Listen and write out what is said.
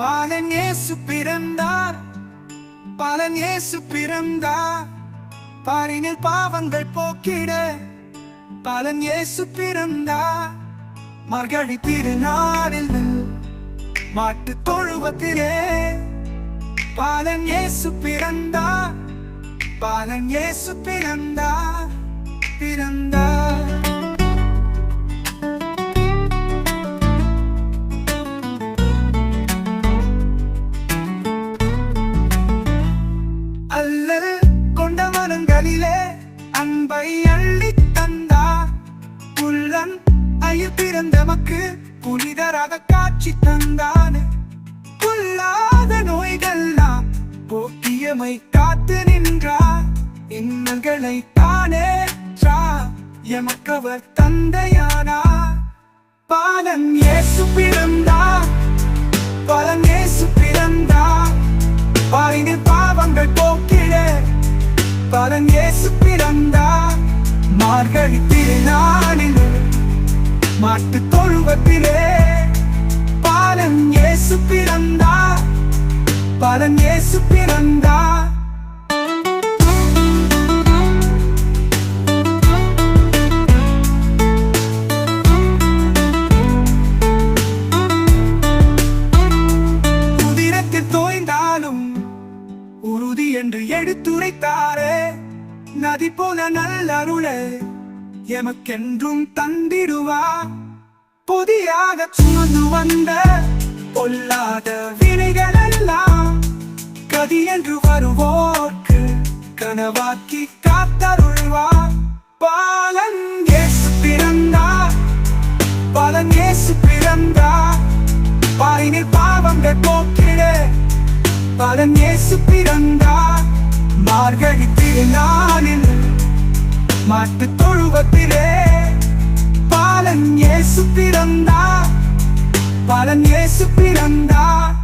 பாலன் இயேசு பிறந்தார். பாலன் இயேசு பிறந்தார். பாரினில் பாவங்கள் போக்கிட பாலன் இயேசு பிறந்தார். மர்கழி திருநாளில் மாட்டு தொழுவத்திலே பாலன் இயேசு பிறந்தார். பாலன் இயேசு பிறந்தார். பிறந்தார். அன்பை அள்ளி தந்தார். புல்லன் ஐய பிறந்தமக்கு புனிதராக காட்சி தந்தான். புல்லாத நோய்கள்லாம் போக்கியமை காத்து நின்றார். இன்னல்களை தானே எமக்கவர் தந்தையானா பாலன் ஏசு பிறந்தா பலன் ஏசு பிறந்தா பாரினில் பாவங்கள் போக்கிட பலன் ஏசு பிறந்தார் மார்கழி திருநாளில் மாட்டு தொழுவத்திலே பாலன் இயேசு பிறந்தா பாலன் இயேசு பிறந்தா உறுதி என்று எடுத்துரைத்தாரே. நதி போல நல்லருளே எமக்கென்றும் தந்திடுவா. புதியாக சுமந்து வந்த பொல்லாத வினைகள் எல்லாம் கதி என்று வருவோர்க்கு கனவாக்கி காத்தருள்வா. பாலன் ஏசு பிறந்தா பாலன் ஏசு பிறந்தா. பாயினில் பாவங்கள் போக்கிட பாலன் ஏசு பிறந்தா. மார்கழி திருநாளில் மாட்டு தொழுவத்திலே பாலன் ஏசு பிறந்தார். பாலன் ஏசு பிறந்தார்.